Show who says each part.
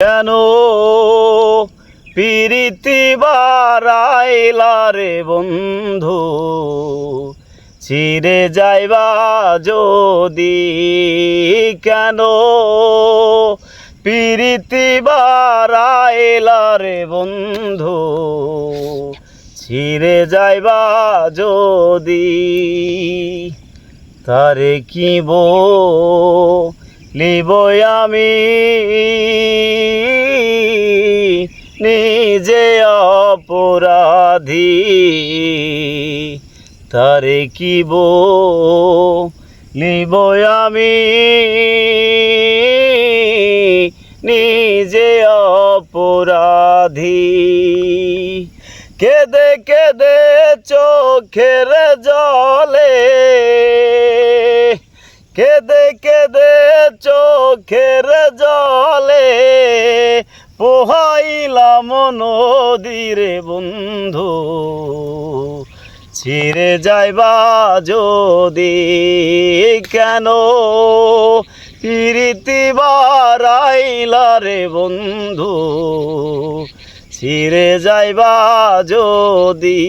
Speaker 1: কেন পিরিতি বারাইলা রে বন্ধু, ছিড়ে যাইবা যদি কেন? পিরিতি বারাইলা রে বন্ধু, ছিড়ে যাইবা যদি তারে কি বো লিব আমি? নিজে অপরাধী, তারে কি লিব আমি? নিজে অপরাধী। কেদে কেদে চোখের জলে, কেদে কেদে চোখের জলে পোহাইলাম নদীরে বন্ধু ছিঁড়ে যাইবা যদি কেন? প্রীতি বারাইলা রে বন্ধু ছিঁড়ে যাইবা যদি